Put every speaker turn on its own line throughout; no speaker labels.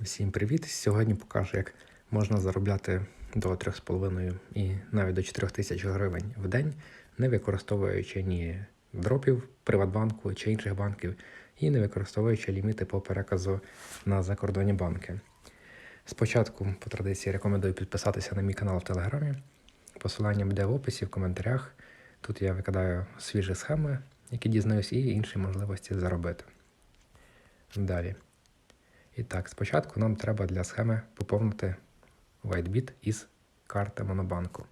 Всім привіт! Сьогодні покажу, як можна заробляти до 3,5 і навіть до 4 тисяч гривень в день, не використовуючи ні дропів Приватбанку чи інших банків, і не використовуючи ліміти по переказу на закордонні банки. Спочатку, по традиції, рекомендую підписатися на мій канал в Телеграмі. Посилання буде в описі, в коментарях. Тут я викидаю свіжі схеми, які дізнаюсь, і інші можливості заробити. Далі. І так, спочатку нам треба для схеми поповнити WhiteBit із карти Монобанку.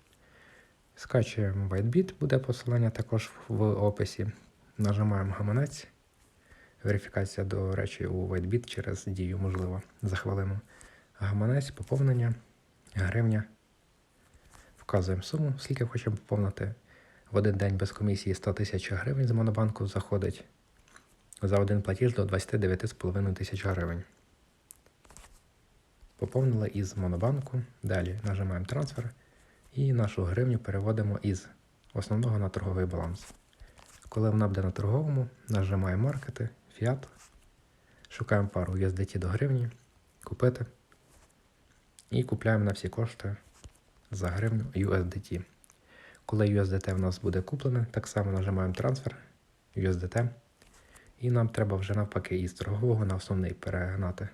Скачуємо WhiteBit, буде посилання також в описі. Нажимаємо гаманець. Верифікація, до речі, у WhiteBit через дію, можливо, за хвилину. Гаманець, поповнення, гривня. Вказуємо суму, скільки хочемо поповнити. В один день без комісії 100 тисяч гривень з Монобанку заходить. За один платіж до 29,5 тисяч гривень. Поповнили із Монобанку. Далі нажимаємо трансфер і нашу гривню переводимо із основного на торговий баланс. Коли вона буде на торговому, нажимаємо маркети, фіат, шукаємо пару USDT до гривні, купити і купляємо на всі кошти за гривню USDT. Коли USDT в нас буде куплене, так само нажимаємо трансфер USDT. І нам треба вже навпаки із торгового на основний перегнати.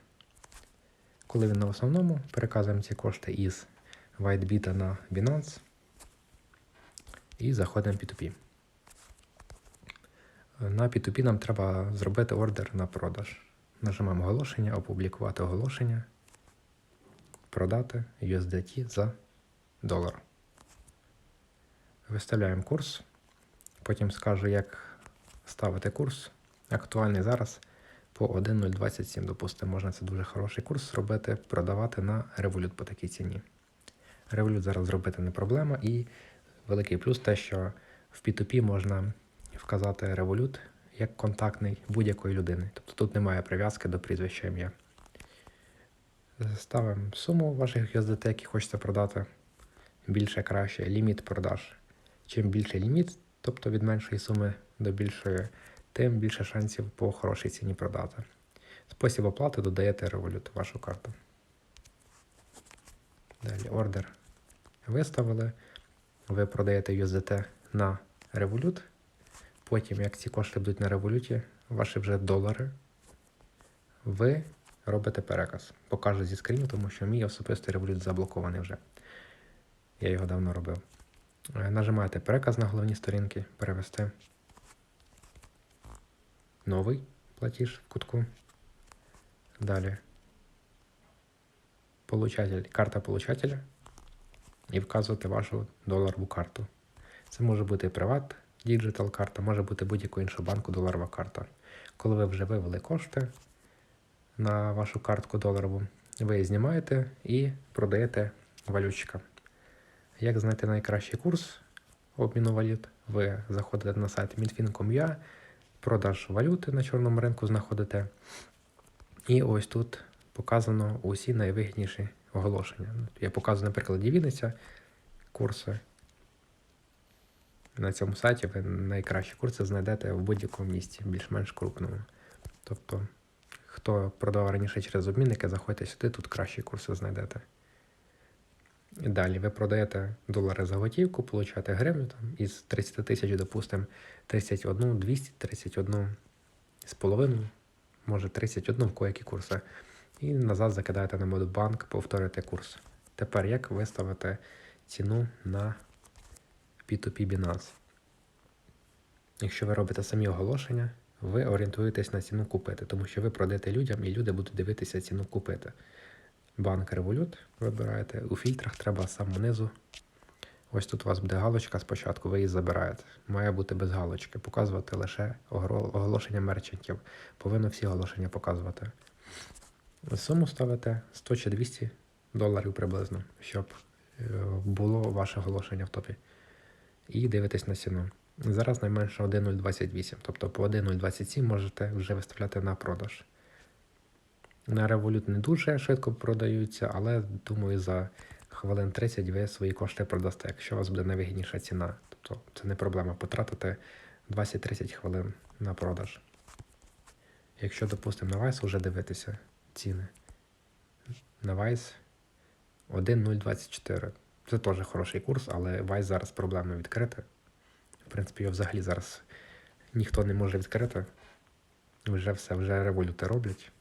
Коли він на основному, переказуємо ці кошти із WhiteBit на Binance і заходимо в P2P. На P2P нам треба зробити ордер на продаж. Нажимаємо оголошення, опублікувати оголошення, продати USDT за долар. Виставляємо курс. Потім скажу, як ставити курс. Актуальний зараз по 1.027, допустимо, можна це дуже хороший курс зробити, продавати на Revolut по такій ціні. Revolut зараз зробити не проблема, і великий плюс те, що в P2P можна вказати Revolut як контактний будь-якої людини. Тобто тут немає прив'язки до прізвища ім'я. Ставимо суму ваших USDT, які хочете продати. Більше краще, ліміт продаж. Чим більший ліміт, тобто від меншої суми до більшої тим більше шансів по хорошій ціні продати. Спосіб оплати додаєте в вашу карту. Далі ордер виставили. Ви продаєте USDT на Revolut. Потім, як ці кошти будуть на Revolut, ваші вже долари, ви робите переказ. Покажу зі скріну, тому що мій особистий Revolut заблокований вже. Я його давно робив. Нажимаєте переказ на головні сторінки, перевести новий платіж в кутку. Далі получатель, карта получателя і вказувати вашу доларову карту. Це може бути приват, діджитал карта, може бути будь-яку іншу банку доларова карта. Коли ви вже вивели кошти на вашу картку доларову, ви знімаєте і продаєте валютчика. Як знайти найкращий курс обміну валют? Ви заходите на сайт midfin.com.ua, продаж валюти на чорному ринку знаходите. І ось тут показано усі найвигідніші оголошення. Я показую, наприклад, Вінниця, курси. На цьому сайті ви найкращі курси знайдете в будь-якому місці, більш-менш крупному. Тобто, хто продавав раніше через обмінники, заходьте сюди, тут кращі курси знайдете. Далі ви продаєте долари за готівку, получаєте гривню там, із 30 тисяч, допустимо, 31, 200, 31 з половиною, може 31 в коякі курси. І назад закидаєте на Модбанк, повторюєте курс. Тепер як виставити ціну на P2P Binance? Якщо ви робите самі оголошення, ви орієнтуєтесь на ціну купити, тому що ви продаєте людям і люди будуть дивитися ціну купити. Банк Revolut вибираєте. У фільтрах треба з самого низу. Ось тут у вас буде галочка спочатку, ви її забираєте. Має бути без галочки. Показувати лише оголошення мерчантів. Повинно всі оголошення показувати. Суму ставите 100 чи 200 доларів приблизно, щоб е, було ваше оголошення в топі. І дивитесь на ціну. Зараз найменше 1.028, тобто по 1.027 можете вже виставляти на продаж. На Revolut не дуже швидко продаються, але думаю, за хвилин 30 ви свої кошти продасте, якщо у вас буде найвигідніша ціна. Тобто це не проблема потратити 20-30 хвилин на продаж. Якщо, допустимо, на вас вже дивитися ціни. на Vice 1.024. Це теж хороший курс, але Vice зараз проблемно відкрити. В принципі, його взагалі зараз ніхто не може відкрити. Вже все, вже революти роблять.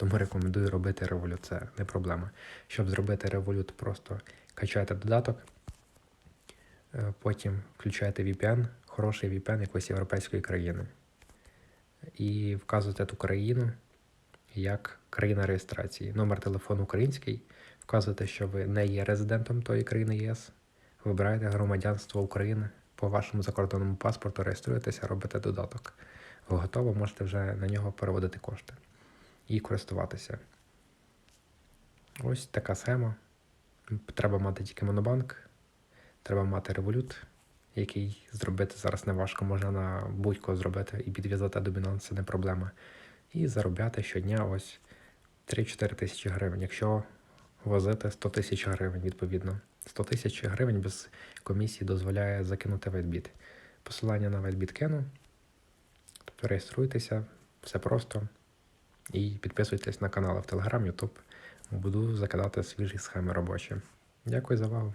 Тому рекомендую робити револют, це не проблема. Щоб зробити револют, просто качаєте додаток, е, потім включаєте VPN, хороший VPN якоїсь європейської країни. І вказуєте ту країну як країна реєстрації. Номер телефону український, вказуєте, що ви не є резидентом тої країни ЄС, вибираєте громадянство України по вашому закордонному паспорту, реєструєтеся, робите додаток. Ви готово, можете вже на нього переводити кошти і користуватися. Ось така схема. Треба мати тільки монобанк, треба мати револют, який зробити зараз не важко, можна на будь-кого зробити і підв'язати до Binance, це не проблема. І заробляти щодня ось 3-4 тисячі гривень, якщо возити 100 тисяч гривень, відповідно. 100 тисяч гривень без комісії дозволяє закинути WhiteBit. Посилання на WhiteBit кину. Тобто реєструйтеся, все просто. І підписуйтесь на канали в Телеграм, Ютуб. Буду закидати свіжі схеми робочі. Дякую за увагу.